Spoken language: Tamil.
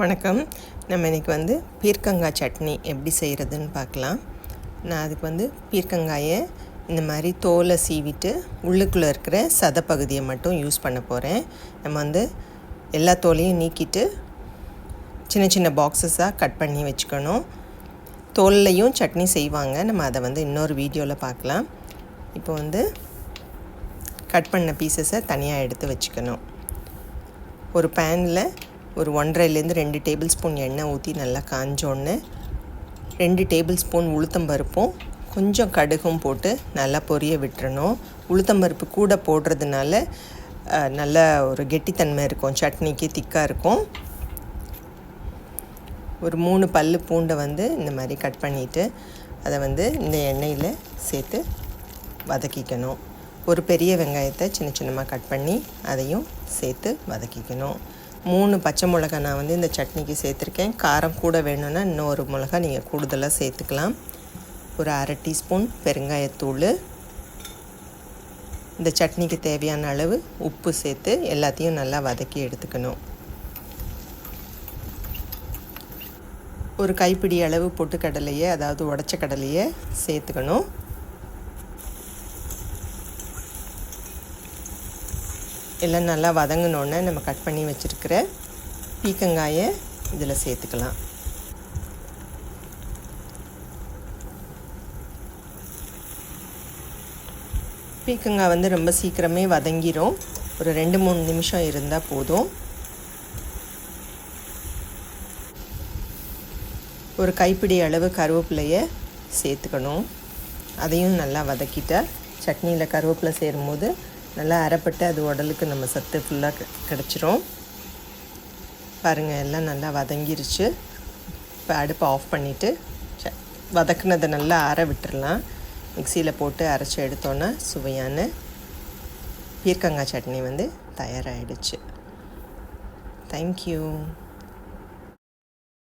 வணக்கம். நம்ம இன்றைக்கி வந்து பீர்க்கங்காய் சட்னி எப்படி செய்கிறதுன்னு பார்க்கலாம். நான் அதுக்கு வந்து பீர்க்கங்காயை இந்த மாதிரி தோலை சீவிட்டு உள்ளுக்குள்ளே இருக்கிற சதப்பகுதியை மட்டும் யூஸ் பண்ண போகிறேன் நம்ம வந்து எல்லா தோலையும் நீக்கிட்டு சின்ன சின்ன பாக்ஸஸாக கட் பண்ணி வச்சுக்கணும். தோல்லையும் சட்னி செய்வாங்க. நம்ம அதை வந்து இன்னொரு வீடியோவில் பார்க்கலாம். இப்போ வந்து கட் பண்ண பீசஸை தனியாக எடுத்து வச்சுக்கணும். ஒரு பேனில் ஒரு ஒன்றரைலேருந்து ரெண்டு டேபிள் ஸ்பூன் எண்ணெய் ஊற்றி நல்லா காஞ்சோடனே ரெண்டு டேபிள் ஸ்பூன் உளுத்தம்பருப்பும் கொஞ்சம் கடுகும் போட்டு நல்லா பொரிய விட்டுறணும். உளுத்தம்பருப்பு கூட போடுறதுனால நல்ல ஒரு கெட்டித்தன்மை இருக்கும். சட்னிக்கு திக்காக இருக்கும். ஒரு மூணு பல்லு பூண்டை வந்து இந்த மாதிரி கட் பண்ணிவிட்டு அதை வந்து இந்த எண்ணெயில் சேர்த்து வதக்கிக்கணும். ஒரு பெரிய வெங்காயத்தை சின்ன சின்னமாக கட் பண்ணி அதையும் சேர்த்து வதக்கிக்கணும். மூணு பச்சை மிளகா நான் வந்து இந்த சட்னிக்கு சேர்த்துருக்கேன். காரம் கூட வேணும்னா இன்னொரு மிளகா நீங்கள் கூடுதலாக சேர்த்துக்கலாம். ஒரு அரை டீஸ்பூன் பெருங்காயத்தூள். இந்த சட்னிக்கு தேவையான அளவு உப்பு சேர்த்து எல்லாத்தையும் நல்லா வதக்கி எடுத்துக்கணும். ஒரு கைப்பிடி அளவு பொட்டுக்கடலையை அதாவது உடச்ச கடலையை சேர்த்துக்கணும். எல்லாம் நல்லா வதங்கினோன்னே நம்ம கட் பண்ணி வச்சுருக்கிற பீக்கங்காயை இதில் சேர்த்துக்கலாம். பீக்கங்காய் வந்து ரொம்ப சீக்கிரமே வதங்கிரும். ஒரு ரெண்டு மூணு நிமிஷம் இருந்தால் போதும். ஒரு கைப்பிடி அளவு கருவேப்பிலையை சேர்த்துக்கணும். அதையும் நல்லா வதக்கிட்டால் சட்னியில் கருவேப்பிலை சேரும்போது நல்லா அரைப்பட்டு அது உடலுக்கு நம்ம சத்து ஃபுல்லாக கிடச்சிரும். பாருங்கள் எல்லாம் நல்லா வதங்கிருச்சு. இப்போ அடுப்பை ஆஃப் பண்ணிவிட்டு வதக்குனதை நல்லா அரை விட்டுடலாம் மிக்சியில் போட்டு அரைச்சி எடுத்தோன்னா சுவையான பீர்க்கங்காய் சட்னி வந்து தயாராகிடுச்சு தேங்க்யூ